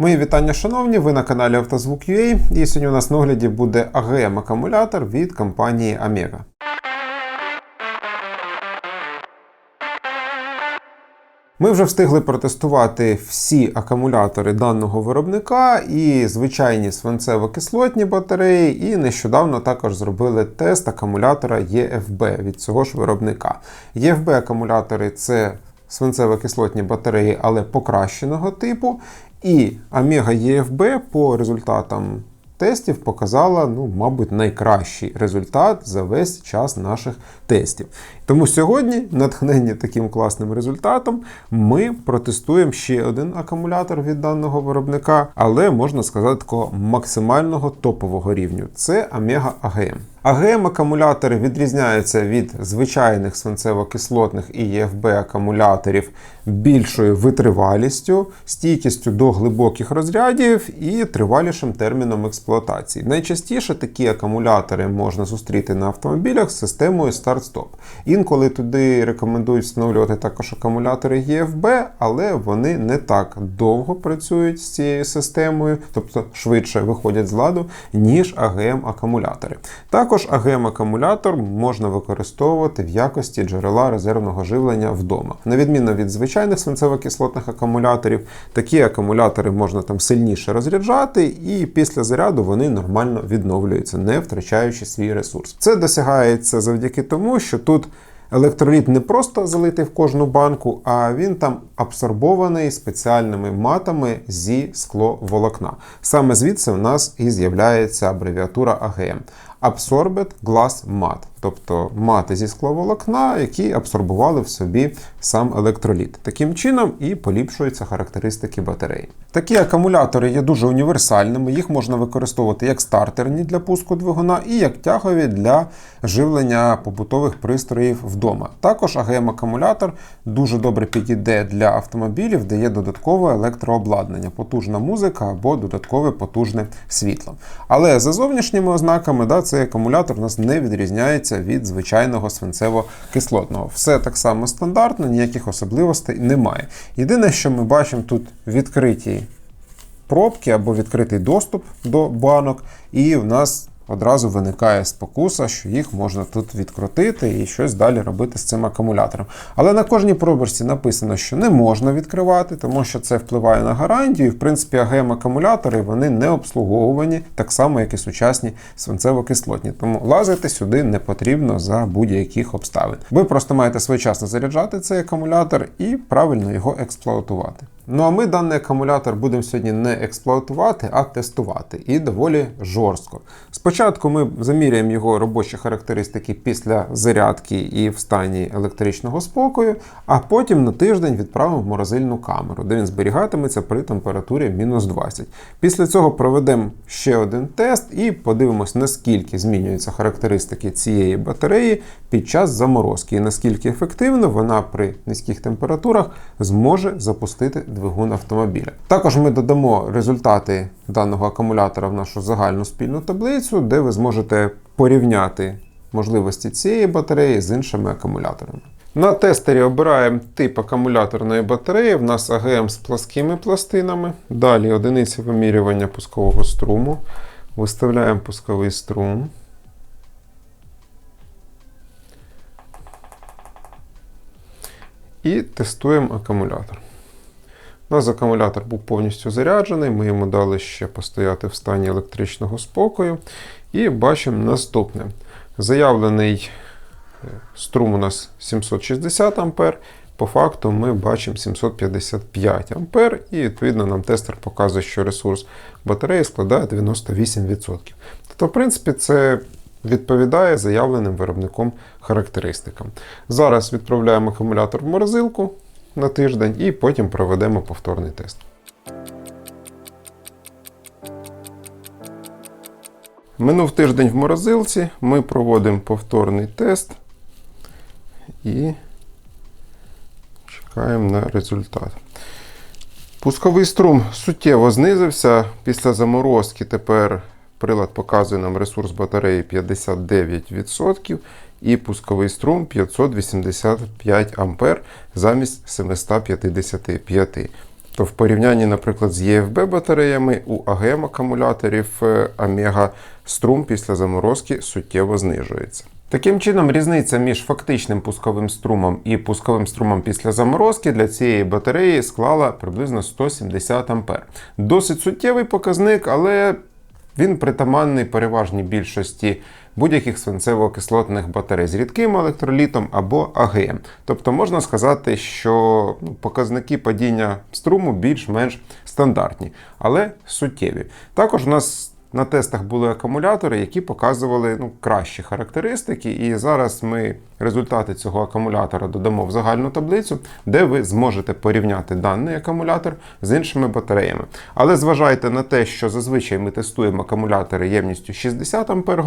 Мої вітання, шановні, ви на каналі Автозвук.ua і сьогодні у нас на огляді буде АГМ акумулятор від компанії Омега. Ми вже встигли протестувати всі акумулятори даного виробника і звичайні свинцево-кислотні батареї, і нещодавно також зробили тест акумулятора EFB від цього ж виробника. EFB акумулятори це свинцево-кислотні батареї, але покращеного типу. І Омега EFB по результатам тестів показала, ну, мабуть, найкращий результат за весь час наших тестів. Тому сьогодні, натхнені таким класним результатом, ми протестуємо ще один акумулятор від даного виробника, але можна сказати, такого максимального топового рівню. Це Омега. АГМ акумулятори відрізняються від звичайних свинцево-кислотних і ЄФБ акумуляторів більшою витривалістю, стійкістю до глибоких розрядів і тривалішим терміном експлуатації. Найчастіше такі акумулятори можна зустріти на автомобілях з системою старт-стоп. Інколи туди рекомендують встановлювати також акумулятори ЄФБ, але вони не так довго працюють з цією системою, тобто швидше виходять з ладу, ніж АГМ акумулятори. Також АГМ-акумулятор можна використовувати в якості джерела резервного живлення вдома. На відміну від звичайних свинцево-кислотних акумуляторів, такі акумулятори можна там сильніше розряджати, і після заряду вони нормально відновлюються, не втрачаючи свій ресурс. Це досягається завдяки тому, що тут. Електроліт не просто залитий в кожну банку, а він там абсорбований спеціальними матами зі скловолокна. Саме звідси в нас і з'являється абревіатура АГМ. Absorbed Glass Mat, тобто мати зі скловолокна, які абсорбували в собі сам електроліт. Таким чином і поліпшуються характеристики батареї. Такі акумулятори є дуже універсальними, їх можна використовувати як стартерні для пуску двигуна і як тягові для живлення побутових пристроїв вдома. Також АГМ-акумулятор дуже добре підійде для автомобілів, де є додаткове електрообладнання, потужна музика або додаткове потужне світло. Але за зовнішніми ознаками, да, цей акумулятор у нас не відрізняється від звичайного свинцево-кислотного. Все так само стандартно, ніяких особливостей немає. Єдине, що ми бачимо тут відкриті пробки або відкритий доступ до банок, і в нас одразу виникає спокуса, що їх можна тут відкрутити і щось далі робити з цим акумулятором. Але на кожній пробочці написано, що не можна відкривати, тому що це впливає на гарантію. В принципі, АГМ-акумулятори вони не обслуговувані, так само, як і сучасні свинцево-кислотні. Тому лазити сюди не потрібно за будь-яких обставин. Ви просто маєте своєчасно заряджати цей акумулятор і правильно його експлуатувати. Ну а ми даний акумулятор будемо сьогодні не експлуатувати, а тестувати і доволі жорстко. Спочатку ми заміряємо його робочі характеристики після зарядки і в стані електричного спокою, а потім на тиждень відправимо в морозильну камеру, де він зберігатиметься при температурі мінус 20. Після цього проведемо ще один тест і подивимось, наскільки змінюються характеристики цієї батареї під час заморозки, і наскільки ефективно вона при низьких температурах зможе запустити двигун автомобіля. Також ми додамо результати даного акумулятора в нашу загальну спільну таблицю, де ви зможете порівняти можливості цієї батареї з іншими акумуляторами. На тестері обираємо тип акумуляторної батареї. В нас АГМ з пласкими пластинами. Далі одиниці вимірювання пускового струму. Виставляємо пусковий струм. І тестуємо акумулятор. У нас акумулятор був повністю заряджений, ми йому дали ще постояти в стані електричного спокою. І бачимо наступне. Заявлений е, струм у нас 760 А. По факту ми бачимо 755 А, і відповідно нам тестер показує, що ресурс батареї складає 98%. Тобто, в принципі, це відповідає заявленим виробником характеристикам. Зараз відправляємо акумулятор в морозилку на тиждень і потім проведемо повторний тест. Минув тиждень в морозилці, ми проводимо повторний тест і чекаємо на результат. Пусковий струм суттєво знизився. Після заморозки тепер прилад показує нам ресурс батареї 59% і пусковий струм 585 А замість 755. то в порівнянні, наприклад, з ЄФБ батареями у АГМ акумуляторів е, Омега струм після заморозки суттєво знижується. Таким чином, різниця між фактичним пусковим струмом і пусковим струмом після заморозки для цієї батареї склала приблизно 170 А. Досить суттєвий показник, але він притаманний переважній більшості будь-яких свинцево-кислотних батарей з рідким електролітом або АГМ. Тобто можна сказати, що ну, показники падіння струму більш-менш стандартні, але суттєві. Також у нас на тестах були акумулятори, які показували ну, кращі характеристики. І зараз ми результати цього акумулятора додамо в загальну таблицю, де ви зможете порівняти даний акумулятор з іншими батареями. Але зважайте на те, що зазвичай ми тестуємо акумулятори ємністю 60 Ах,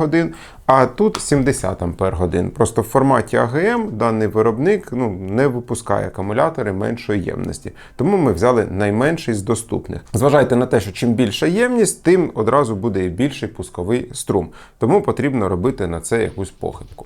а тут 70 Ах. Просто в форматі АГМ даний виробник ну, не випускає акумулятори меншої ємності. Тому ми взяли найменший з доступних. Зважайте на те, що чим більша ємність, тим одразу буде і більший пусковий струм. Тому потрібно робити на це якусь похибку.